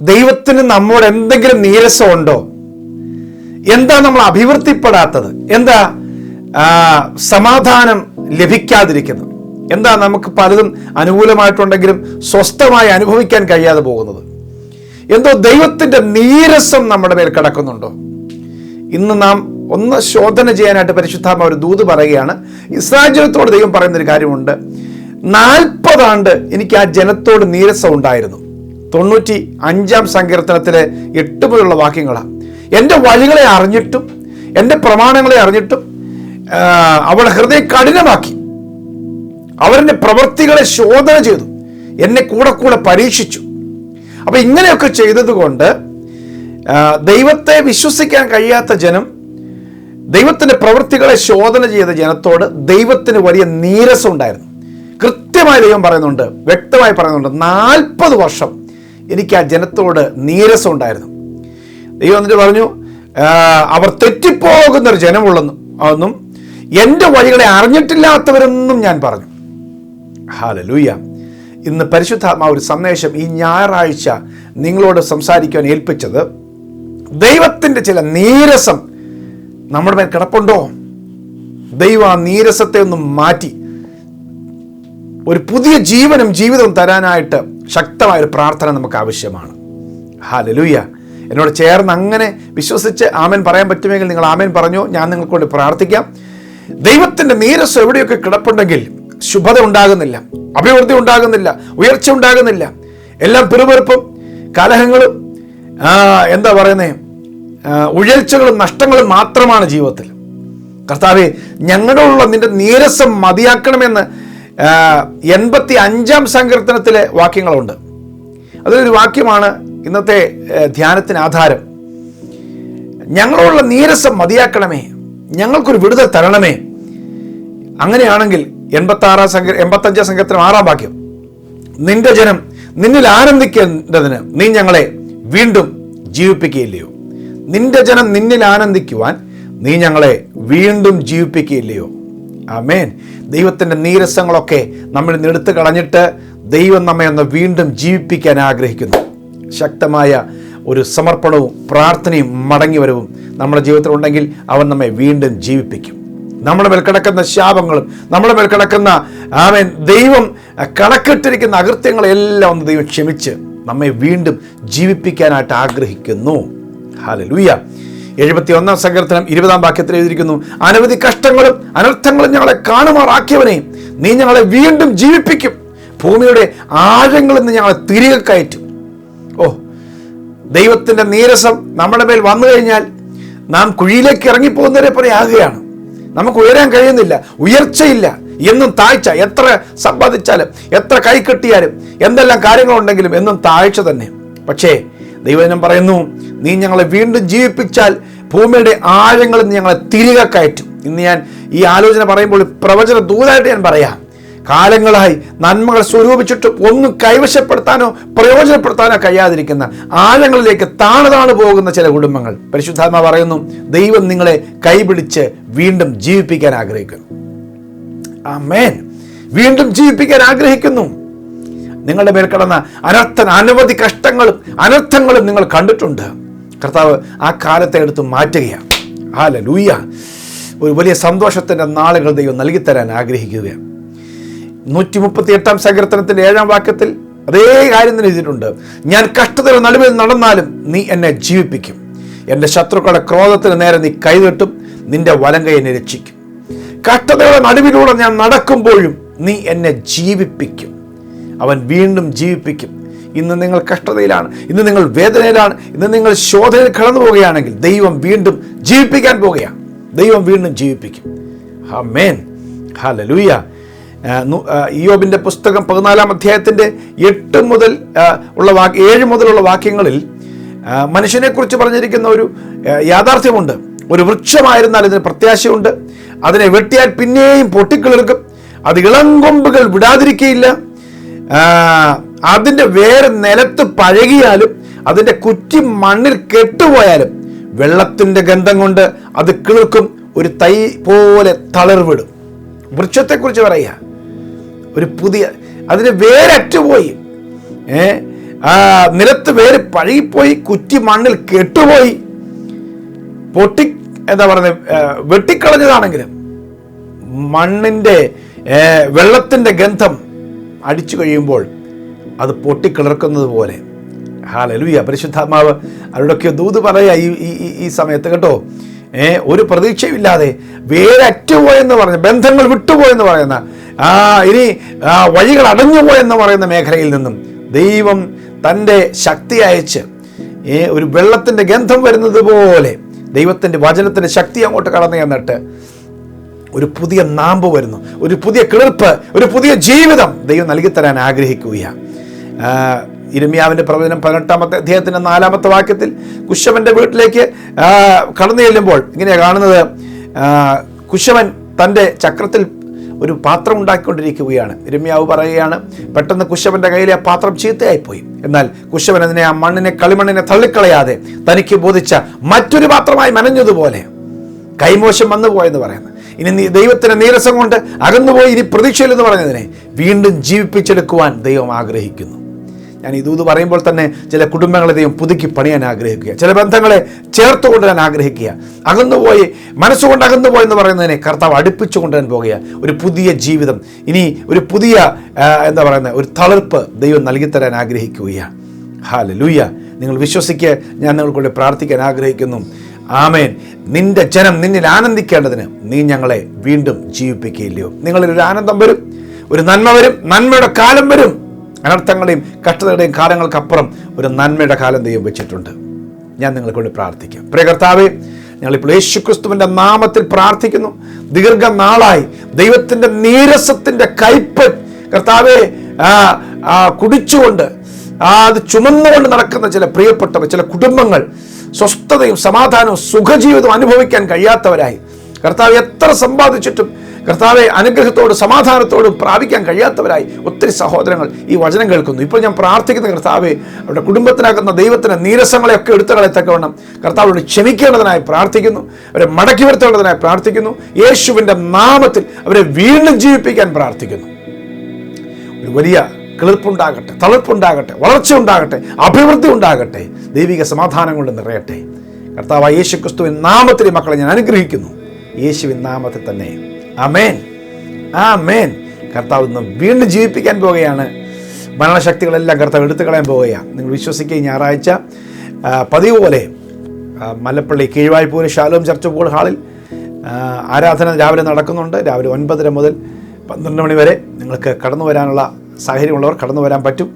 ദൈവത്തിന് നമ്മോട് എന്തെങ്കിലും നീരസമുണ്ടോ എന്താ നമ്മൾ അഭിവൃദ്ധിപ്പെടാത്തത്? എന്താ സമാധാനം ലഭിക്കാതിരിക്കുന്നത്? എന്താ നമുക്ക് പലതും അനുകൂലമായിട്ടുണ്ടെങ്കിലും സ്വസ്ഥമായി അനുഭവിക്കാൻ കഴിയാതെ പോകുന്നത്? എന്തോ ദൈവത്തിന്റെ നീരസം നമ്മുടെ മേൽ കിടക്കുന്നുണ്ടോ? ഇന്ന് നാം ഒന്ന് ശോധന ചെയ്യാനായിട്ട് പരിശുദ്ധാമ ഒരു ദൂത് പറയുകയാണ്. ഇസ്രായേൽ ജനത്തോട് ദൈവം പറയുന്നൊരു കാര്യമുണ്ട്. നാൽപ്പതാണ്ട് എനിക്ക് ആ ജനത്തോട് നീരസം ഉണ്ടായിരുന്നു. തൊണ്ണൂറ്റി അഞ്ചാം സങ്കീർത്തനത്തിലെ എട്ട് മുതലുള്ള വാക്യങ്ങളാണ് എന്റെ വഴികളെ അറിഞ്ഞിട്ടും എന്റെ പ്രമാണങ്ങളെ അറിഞ്ഞിട്ടും അവളുടെ ഹൃദയം കഠിനമാക്കി. അവരെന്റെ പ്രവൃത്തികളെ ശോധന ചെയ്തു. എന്നെ കൂടെ കൂടെ പരീക്ഷിച്ചു. അപ്പം ഇങ്ങനെയൊക്കെ ചെയ്തതുകൊണ്ട് ദൈവത്തെ വിശ്വസിക്കാൻ കഴിയാത്ത ജനം ദൈവത്തിന്റെ പ്രവൃത്തികളെ ശോധന ചെയ്ത ജനത്തോട് ദൈവത്തിന് വലിയ നീരസം ഉണ്ടായിരുന്നു കൃത്യമായി ദൈവം പറയുന്നുണ്ട് വ്യക്തമായി പറയുന്നുണ്ട് നാൽപ്പത് വർഷം എനിക്ക് ആ ജനത്തോട് നീരസം ഉണ്ടായിരുന്നു. ദൈവം എന്നിട്ട് പറഞ്ഞു അവർ തെറ്റിപ്പോകുന്നൊരു ജനമുള്ളെന്നും ഒന്നും എന്റെ വഴികളെ അറിഞ്ഞിട്ടില്ലാത്തവരെന്നും ഞാൻ പറഞ്ഞു. ഹാലലൂയ ഇന്ന് പരിശുദ്ധാത്മാ ഒരു സന്ദേശം ഈ ഞായറാഴ്ച നിങ്ങളോട് സംസാരിക്കാൻ ഏൽപ്പിച്ചത് ദൈവത്തിന്റെ ചില നീരസം നമ്മുടെ മേൽ കിടപ്പുണ്ടോ? ദൈവം ആ നീരസത്തെ ഒന്ന് മാറ്റി. ഒരു പുതിയ ജീവനും ജീവിതവും തരാനായിട്ട് ശക്തമായ ഒരു പ്രാർത്ഥന നമുക്ക് ആവശ്യമാണ്. ഹാലലൂയ എന്നോട് ചേർന്ന് അങ്ങനെ വിശ്വസിച്ച് ആമൻ പറയാൻ പറ്റുമെങ്കിൽ നിങ്ങൾ ആമൻ പറഞ്ഞു ഞാൻ നിങ്ങൾക്കൊണ്ട് പ്രാർത്ഥിക്കാം. ദൈവത്തിന്റെ നീരസം എവിടെയൊക്കെ കിടപ്പുണ്ടെങ്കിൽ ശുഭത ഉണ്ടാകുന്നില്ല അഭിവൃദ്ധി ഉണ്ടാകുന്നില്ല ഉയർച്ച ഉണ്ടാകുന്നില്ല. എല്ലാം പിറുപെറുപ്പും കലഹങ്ങളും എന്താ പറയുന്നത് ഉഴൽച്ചകളും നഷ്ടങ്ങളും മാത്രമാണ് ജീവിതത്തിൽ. കർത്താവെ ഞങ്ങളുള്ള നിന്റെ നീരസം മതിയാക്കണമെന്ന് എൺപത്തി അഞ്ചാം സങ്കീർത്തനത്തിലെ വാക്യങ്ങളുണ്ട്. അതിലൊരു വാക്യമാണ് ഇന്നത്തെ ധ്യാനത്തിന് ആധാരം. ഞങ്ങളോടുള്ള നീരസം മതിയാക്കണമേ. ഞങ്ങൾക്കൊരു വിടുതൽ തരണമേ. അങ്ങനെയാണെങ്കിൽ എൺപത്തി ആറാം സംഘ എൺപത്തഞ്ചാം സംഘത്തിന് ആറാം വാക്യം. നിന്റെ ജനം നിന്നിൽ ആനന്ദിക്കേണ്ടതിന് നീ ഞങ്ങളെ വീണ്ടും ജീവിപ്പിക്കുകയില്ലയോ? നിന്റെ ജനം നിന്നിൽ ആനന്ദിക്കുവാൻ നീ ഞങ്ങളെ വീണ്ടും ജീവിപ്പിക്കുകയില്ലയോ? ആമേൻ. ദൈവത്തിന്റെ നീരസങ്ങളൊക്കെ നമ്മൾ ഇന്ന് എടുത്തു കളഞ്ഞിട്ട് ദൈവം നമ്മെ ഒന്ന് വീണ്ടും ജീവിപ്പിക്കാൻ ആഗ്രഹിക്കുന്നു. ശക്തമായ ഒരു സമർപ്പണവും പ്രാർത്ഥനയും മടങ്ങിവരവും നമ്മുടെ ജീവിതത്തിൽ ഉണ്ടെങ്കിൽ അവൻ നമ്മെ വീണ്ടും ജീവിപ്പിക്കും. നമ്മുടെ മേൽ കിടക്കുന്ന ശാപങ്ങളും നമ്മുടെ മേൽ കിടക്കുന്ന ആമേൻ ദൈവം കണക്കിട്ടിരിക്കുന്ന അകൃത്യങ്ങളെല്ലാം ഒന്ന് ദൈവം ക്ഷമിച്ച് നമ്മെ വീണ്ടും ജീവിപ്പിക്കാനായിട്ട് ആഗ്രഹിക്കുന്നു. ഹാലലൂയ എഴുപത്തി ഒന്നാം സങ്കീർത്തനം ഇരുപതാം വാക്യത്തിൽ എഴുതിയിരിക്കുന്നു അനവധി കഷ്ടങ്ങളും അനർത്ഥങ്ങളും ഞങ്ങളെ കാണുമാറാക്കിയവനെ നീ ഞങ്ങളെ വീണ്ടും ജീവിപ്പിക്കും. ഭൂമിയുടെ ആഴങ്ങളിൽ നിന്ന് ഞങ്ങളെ തിരികെ കയറ്റും. ഓ ദൈവത്തിന്റെ നീരസം നമ്മുടെ മേൽ വന്നു കഴിഞ്ഞാൽ നാം കുഴിയിലേക്ക് ഇറങ്ങിപ്പോകുന്നവരെ പോലെ ആകുകയാണ്. നമുക്ക് ഉയരാൻ കഴിയുന്നില്ല ഉയർച്ചയില്ല എന്നും താഴ്ച. എത്ര സമ്പാദിച്ചാലും എത്ര കൈ കെട്ടിയാലും എന്തെല്ലാം കാര്യങ്ങളുണ്ടെങ്കിലും എന്നും താഴ്ച തന്നെ. പക്ഷേ ദൈവജനം പറയുന്നു നീ ഞങ്ങളെ വീണ്ടും ജീവിപ്പിച്ചാൽ ഭൂമിയുടെ ആഴങ്ങളിൽ ഞങ്ങളെ തിരികെ കയറ്റും. ഇന്ന് ഞാൻ ഈ ആലോചന പറയുമ്പോൾ പ്രവചന ദൂതായിട്ട് ഞാൻ പറയാം. കാലങ്ങളായി നന്മകൾ സ്വരൂപിച്ചിട്ട് ഒന്നും കൈവശപ്പെടുത്താനോ പ്രയോജനപ്പെടുത്താനോ കഴിയാതിരിക്കുന്ന ആഴങ്ങളിലേക്ക് താണു താണു പോകുന്ന ചില കുടുംബങ്ങൾ. പരിശുദ്ധാത്മ പറയുന്നു ദൈവം നിങ്ങളെ കൈപിടിച്ച് വീണ്ടും ജീവിപ്പിക്കാൻ ആഗ്രഹിക്കുന്നു. ആ മേൻ വീണ്ടും ജീവിപ്പിക്കാൻ ആഗ്രഹിക്കുന്നു. നിങ്ങളുടെ മേൽ കിടന്ന അനർത്ഥ അനവധി കഷ്ടങ്ങളും അനർത്ഥങ്ങളും നിങ്ങൾ കണ്ടിട്ടുണ്ട്. കർത്താവ് ആ കാലത്തെ എടുത്ത് മാറ്റുകയാണ്. ഹാല ലൂയ ഒരു വലിയ സന്തോഷത്തിന്റെ നാളുകൾ ദൈവം നൽകിത്തരാൻ ആഗ്രഹിക്കുകയാണ്. നൂറ്റി മുപ്പത്തി എട്ടാം സങ്കീർത്തനത്തിന്റെ ഏഴാം വാക്യത്തിൽ അതേ കാര്യം തന്നെ എഴുതിയിട്ടുണ്ട്. ഞാൻ കഷ്ടതയുടെ നടുവിൽ നടന്നാലും നീ എന്നെ ജീവിപ്പിക്കും. എന്റെ ശത്രുക്കളുടെ ക്രോധത്തിന് നേരെ നീ കൈതട്ടും നിന്റെ വലങ്കை എന്നെ രക്ഷിക്കും. കഷ്ടതയുടെ നടുവിലൂടെ ഞാൻ നടക്കുമ്പോഴും നീ എന്നെ ജീവിപ്പിക്കും. അവൻ വീണ്ടും ജീവിപ്പിക്കും. ഇന്ന് നിങ്ങൾ കഷ്ടതയിലാണ് ഇന്ന് നിങ്ങൾ വേദനയിലാണ് ഇന്ന് നിങ്ങൾ ശോധനയിൽ കടന്നു പോവുകയാണെങ്കിൽ ദൈവം വീണ്ടും ജീവിപ്പിക്കാൻ പോവുകയാണ്. ദൈവം വീണ്ടും ജീവിപ്പിക്കും. ഹാ മേൻ ഹാ ലൂയ ഇയോബിന്റെ പുസ്തകം പതിനാലാം അധ്യായത്തിന്റെ എട്ട് മുതൽ ഉള്ള വാക്ക് ഏഴ് മുതലുള്ള വാക്യങ്ങളിൽ മനുഷ്യനെക്കുറിച്ച് പറഞ്ഞിരിക്കുന്ന ഒരു യാഥാർത്ഥ്യമുണ്ട്. ഒരു വൃക്ഷമായിരുന്നാൽ ഇതിന് പ്രത്യാശയുണ്ട്. അതിനെ വെട്ടിയാൽ പിന്നെയും പൊട്ടിക്കിളിർക്കും. അത് ഇളങ്കൊമ്പുകൾ വിടാതിരിക്കയില്ല. അതിന്റെ വേര് നിലത്ത് പഴകിയാലും അതിന്റെ കുറ്റി മണ്ണിൽ കെട്ടുപോയാലും വെള്ളത്തിന്റെ ഗന്ധം കൊണ്ട് അത് കിളിർക്കും ഒരു തൈ പോലെ തളർവിടും. വൃക്ഷത്തെക്കുറിച്ച് പറയുക. ഒരു പുതിയ അതിന് വേരറ്റുപോയി ഏ നിലത്ത് വേര് പഴകിപ്പോയി കുറ്റി മണ്ണിൽ കെട്ടുപോയി. പൊട്ടി എന്താ പറയുന്നത് വെട്ടിക്കളഞ്ഞതാണെങ്കിലും മണ്ണിന്റെ വെള്ളത്തിന്റെ ഗന്ധം അടിച്ചു കഴിയുമ്പോൾ അത് പൊട്ടിക്കിളർക്കുന്നത് പോലെ. ഹാലലുയ പരിശുദ്ധാത്മാവ് അവരുടെയൊക്കെ ദൂത് പറയുക ഈ ഈ- ഈ- ഈ സമയത്ത് കേട്ടോ. ഏ ഒരു പ്രതീക്ഷയുമില്ലാതെ വേരറ്റുപോയെന്ന് പറഞ്ഞ ബന്ധങ്ങൾ വിട്ടുപോയെന്ന് പറയുന്ന ആ ഇനി വഴികൾ അടഞ്ഞുപോയെന്ന് പറയുന്ന മേഖലയിൽ നിന്നും ദൈവം തന്റെ ശക്തി അയച്ച് ഏ ഒരു വെള്ളത്തിന്റെ ഗന്ധം വരുന്നത് പോലെ ദൈവത്തിന്റെ വചനത്തിന്റെ ശക്തി അങ്ങോട്ട് കടന്നു ചെന്നിട്ട് ഒരു പുതിയ നാമ്പ് വരുന്നു. ഒരു പുതിയ കിളിർപ്പ് ഒരു പുതിയ ജീവിതം ദൈവം നൽകി തരാൻ ആഗ്രഹിക്കുകയാണ് ഇരമ്യാവിന്റെ പ്രവചനം പതിനെട്ടാമത്തെ അദ്ദേഹത്തിന്റെ നാലാമത്തെ വാക്യത്തിൽ കുശവന്റെ വീട്ടിലേക്ക് കടന്നു ചെല്ലുമ്പോൾ ഇങ്ങനെയാണ് കാണുന്നത്. കുശവൻ തന്റെ ചക്രത്തിൽ ഒരു പാത്രം ഉണ്ടാക്കിക്കൊണ്ടിരിക്കുകയാണ്. ഇരമ്യാവ് പറയുകയാണ് പെട്ടെന്ന് കുശവന്റെ കയ്യിലെ ആ പാത്രം ചീത്തയായിപ്പോയി. എന്നാൽ കുശവൻ അതിനെ ആ മണ്ണിനെ കളിമണ്ണിനെ തള്ളിക്കളയാതെ തനിക്ക് ബോധിച്ച മറ്റൊരു പാത്രമായി മനഞ്ഞതുപോലെ കൈമോശം വന്നു പോയെന്ന് പറയുന്നു. ഇനി ദൈവത്തിന്റെ നീരസം കൊണ്ട് അകന്നുപോയി ഇനി പ്രതീക്ഷയില്ലെന്ന് പറഞ്ഞതിനെ വീണ്ടും ജീവിപ്പിച്ചെടുക്കുവാൻ ദൈവം ആഗ്രഹിക്കുന്നു. ഞാൻ ഇതൂത് പറയുമ്പോൾ തന്നെ ചില കുടുംബങ്ങളെ ദൈവം പുതുക്കി പണിയാൻ ആഗ്രഹിക്കുക. ചില ബന്ധങ്ങളെ ചേർത്ത് കൊണ്ടുവരാൻ ആഗ്രഹിക്കുക. അകന്നുപോയി മനസ്സുകൊണ്ട് അകന്നുപോയി എന്ന് പറയുന്നതിനെ കർത്താവ് അടുപ്പിച്ചു കൊണ്ടുവരാൻ പോകുക. ഒരു പുതിയ ജീവിതം ഇനി ഒരു പുതിയ എന്താ പറയുന്നത് ഒരു തളിർപ്പ് ദൈവം നൽകിത്തരാൻ ആഗ്രഹിക്കുകയാണ്. ഹാല ലൂയ നിങ്ങൾ വിശ്വസിക്കുക ഞാൻ നിങ്ങൾക്കൂടെ പ്രാർത്ഥിക്കാൻ ആഗ്രഹിക്കുന്നു. ആമേൻ. നിന്റെ ജനം നിന്നിൽ ആനന്ദിക്കേണ്ടതിന് നീ ഞങ്ങളെ വീണ്ടും ജീവിപ്പിക്കുകയില്ലയോ. നിങ്ങളിൽ ഒരു ആനന്ദം വരും ഒരു നന്മ വരും നന്മയുടെ കാലം വരും. അനർത്ഥങ്ങളുടെയും കഷ്ടതയുടെയും കാലങ്ങൾക്കപ്പുറം ഒരു നന്മയുടെ കാലം ദൈവം വെച്ചിട്ടുണ്ട്. ഞാൻ നിങ്ങൾക്ക് വേണ്ടി പ്രാർത്ഥിക്കാം. പ്രിയ കർത്താവേ ഞങ്ങളിപ്പോൾ യേശു ക്രിസ്തുവിന്റെ നാമത്തിൽ പ്രാർത്ഥിക്കുന്നു. ദീർഘനാളായി ദൈവത്തിന്റെ നീരസത്തിന്റെ കയ്പ് കർത്താവെ കുടിച്ചുകൊണ്ട് ആ, അത് ചുമന്നുകൊണ്ട് നടക്കുന്ന ചില പ്രിയപ്പെട്ടവർ ചില കുടുംബങ്ങൾ സ്വസ്ഥതയും സമാധാനവും സുഖജീവിതവും അനുഭവിക്കാൻ കഴിയാത്തവരായി. കർത്താവ് എത്ര സമ്പാദിച്ചിട്ടും കർത്താവെ അനുഗ്രഹത്തോടും സമാധാനത്തോടും പ്രാപിക്കാൻ കഴിയാത്തവരായി ഒത്തിരി സഹോദരങ്ങൾ ഈ വചനം കേൾക്കുന്നു. ഇപ്പോൾ ഞാൻ പ്രാർത്ഥിക്കുന്ന കർത്താവെ അവരുടെ കുടുംബത്തിനാക്കുന്ന ദൈവത്തിന് നീരസങ്ങളെയൊക്കെ എടുത്തു കളയത്തക്കവണ്ണം കർത്താവോട് ക്ഷമിക്കേണ്ടതിനായി പ്രാർത്ഥിക്കുന്നു. അവരെ മടക്കി വരുത്തേണ്ടതിനായി പ്രാർത്ഥിക്കുന്നു. യേശുവിന്റെ നാമത്തിൽ അവരെ വീണ്ടും ജീവിപ്പിക്കാൻ പ്രാർത്ഥിക്കുന്നു. ഒരു വലിയ കിളിർപ്പുണ്ടാകട്ടെ തളിർപ്പുണ്ടാകട്ടെ വളർച്ച ഉണ്ടാകട്ടെ അഭിവൃദ്ധി ഉണ്ടാകട്ടെ ദൈവിക സമാധാനം കൊണ്ട് നിറയട്ടെ. കർത്താവ് യേശു ക്രിസ്തുവിൻ നാമത്തിൽ ഈ മക്കളെ ഞാൻ അനുഗ്രഹിക്കുന്നു. യേശുവിൻ നാമത്തിൽ തന്നെ. അമേൻ ആ മേൻ കർത്താവ് ഇന്ന് വീണ്ടും ജീവിപ്പിക്കാൻ പോവുകയാണ്. മരണശക്തികളെല്ലാം കർത്താവ് എടുത്തു കളയാൻ പോവുകയാണ്. നിങ്ങൾ വിശ്വസിക്കുക ഈ ഞായറാഴ്ച പതിവ് പോലെ Mallappally Keezhvaipur Shalom church Paul ഹാളിൽ ആരാധന രാവിലെ നടക്കുന്നുണ്ട്. രാവിലെ ഒൻപതര മുതൽ പന്ത്രണ്ട് മണി വരെ നിങ്ങൾക്ക് കടന്നു വരാനുള്ള സാഹചര്യമുള്ളവർ കടന്നു വരാൻ പറ്റും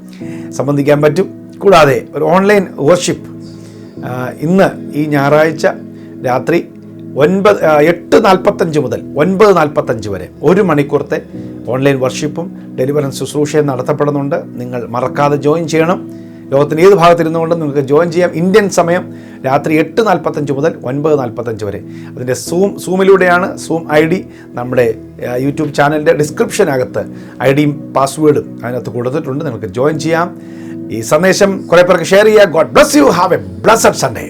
സംബന്ധിക്കാൻ പറ്റും. കൂടാതെ ഒരു ഓൺലൈൻ വർഷിപ്പ് ഇന്ന് ഈ ഞായറാഴ്ച രാത്രി ഒൻപത് എട്ട് നാൽപ്പത്തഞ്ച് മുതൽ ഒൻപത് നാൽപ്പത്തഞ്ച് വരെ ഒരു മണിക്കൂറത്തെ ഓൺലൈൻ വർഷിപ്പും ഡെലിവറൻസ് ശുശ്രൂഷയും നടത്തപ്പെടുന്നുണ്ട്. നിങ്ങൾ മറക്കാതെ ജോയിൻ ചെയ്യണം. ലോകത്തിന്റെ ഏത് ഭാഗത്തിരുന്നുകൊണ്ടും നിങ്ങൾക്ക് ജോയിൻ ചെയ്യാം. ഇന്ത്യൻ സമയം രാത്രി എട്ട് നാൽപ്പത്തഞ്ച് മുതൽ ഒൻപത് നാൽപ്പത്തഞ്ച് വരെ. അതിന്റെ സൂം സൂമിലൂടെയാണ് സൂം ഐ ഡി നമ്മുടെ യൂട്യൂബ് ചാനലിന്റെ ഡിസ്ക്രിപ്ഷനകത്ത് ഐ ഡിയും പാസ്വേഡും അതിനകത്ത് കൊടുത്തിട്ടുണ്ട്. നിങ്ങൾക്ക് ജോയിൻ ചെയ്യാം. ഈ സന്ദേശം കുറേ പേർക്ക് ഷെയർ ചെയ്യുക. God bless you have a blessed Sunday